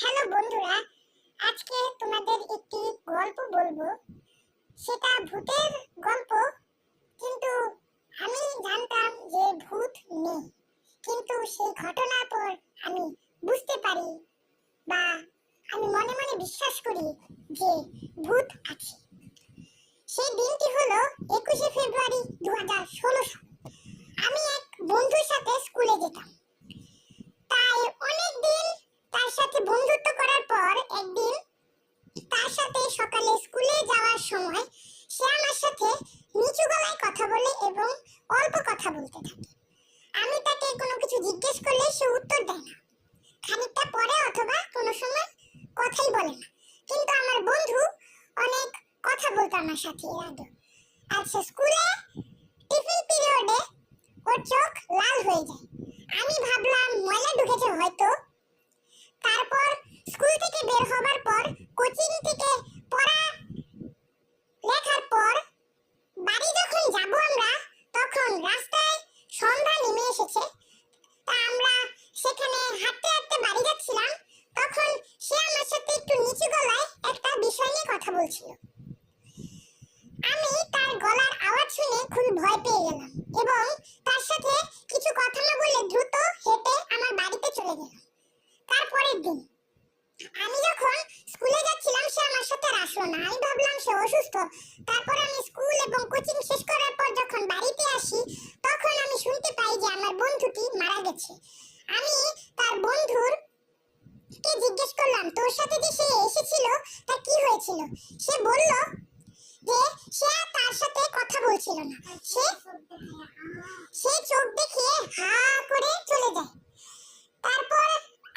Hello বন্ধুরা, আজকে তোমাদের একটি গল্প বলব। সেটা ভূতের গল্প, কিন্তু আমি জানতাম যে ভূত নেই। কিন্তু সেই ঘটনার পর আমি বুঝতে পারি বা আমি মনে মনে বিশ্বাস করি যে ভূত আছে। সেই দিনটি হলো একুশে ফেব্রুয়ারি দু হাজার ষোলো সাল আমি এক বন্ধুর সাথে স্কুলে যেতাম তাই অনেক দিন তার সাথে বন্ধুত্ব করার পর একদিন তার সাথে সকালে স্কুলে যাওয়ার সময় সে আমার সাথে নিচু গলায় কথা বলে এবং অল্প কথা বলতে থাকে আমি তাকে কোনো কিছু জিজ্ঞেস করলে সে উত্তর দেয় না। খানিকটা পরে অথবা কোনো সময় কথাই বলে না। কিন্তু আমার বন্ধু অনেক কথা বলতো আমার সাথে এর আগে। আচ্ছা স্কুলে, টিফিন পিরিয়ডে ওর চোখ লাল হয়ে যায়। আমি ভাবলাম, ময়লা ঢুকেছে হয়তো তারপর স্কুল থেকে বের হবার পর কোচিং থেকে পড়া লেখার পর বাড়ি যখন যাব আমরা তখন রাস্তায় সন্ধ্যা নেমে এসেছে তা আমরা সেখানে হাঁটতে হাঁটতে বাড়ি যাচ্ছিলাম তখন সে আমার সাথে একটু নিচু গলায় একটা বিষয় নিয়ে কথা বলছিল আমি তার গলার আওয়াজ শুনে খুব ভয় পেয়ে গেলাম এবং তার সাথে কিছু কথা না বলে দ্রুত হেঁটে আমার বাড়িতে চলে গেলাম। তারপরের দিন আমি যখন স্কুলে যাচ্ছিলাম, সে আমার সাথে আসলো না। আমি ভাবলাম সে অসুস্থ। তারপর আমি স্কুল এবং কোচিং শেষ করার পর যখন বাড়িতে আসি, তখন আমি শুনতে পাই যে আমার বন্ধুটি মারা গেছে। আমি তার বন্ধুর জিজ্ঞেস করলাম, তোর সাথে যে সে এসেছিল তার কি হয়েছিল? সে বলল যে, সে তার সাথে কথা বলছিল না। সে সে চোখ দেখে হা করে চলে যায়। তারপর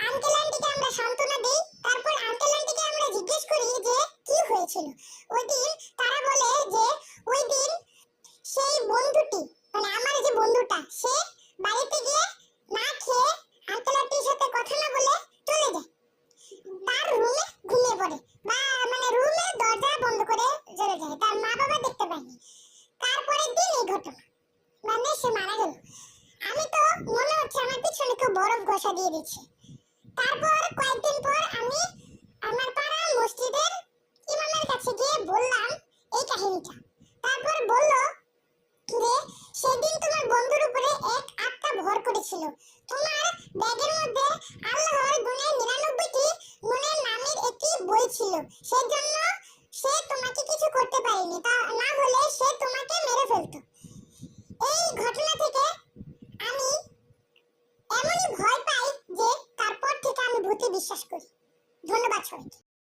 আঙ্কেল আন্টিকে আমরা সান্ত্বনা দেই, তারপর আঙ্কেল আন্টিকে আমরা জিজ্ঞেস করি যে, কি হয়েছিল ওই দিন তারা বলে যে ওই দিন সেই বন্ধুটি মানে আমার যে বন্ধুটা সে বাড়িতে গিয়ে না খেয়ে আঙ্কেল আন্টির সাথে কথা না বলে চলে যায় তার রুমে ঘুমিয়ে পড়ে বা মানে রুমে দরজা বন্ধ করে চলে যায় তার মা বাবা দেখতে পায়নি এই মানে সে মারা গেল। আমি তো মনে হচ্ছে আমার পিছনে কেউ বরফ ঘষা দিয়ে দিচ্ছে। তারপর কয়েকদিন পর আমি আমার পাড়ার মসজিদের ইমামের কাছে গিয়ে বললাম এই কাহিনীটা। তারপর বলল যে সেদিন তোমার বন্ধুর উপরে এক আত্মা ভর করেছিল। তোমার ব্যাগের মধ্যে আল্লাহর গুণের নিরানব্বইটি গুণের নামের একটি বই ছিল। সেজন্য সে তোমাকে কিছু করতে পারেনি। তা না হলে সে তোমাকে মেরে ফেলতো এই ঘটনা থেকে আমি এমনই ভয় পাই যে তারপর থেকে আমি ভূতে বিশ্বাস করি। ধন্যবাদ সবাইকে।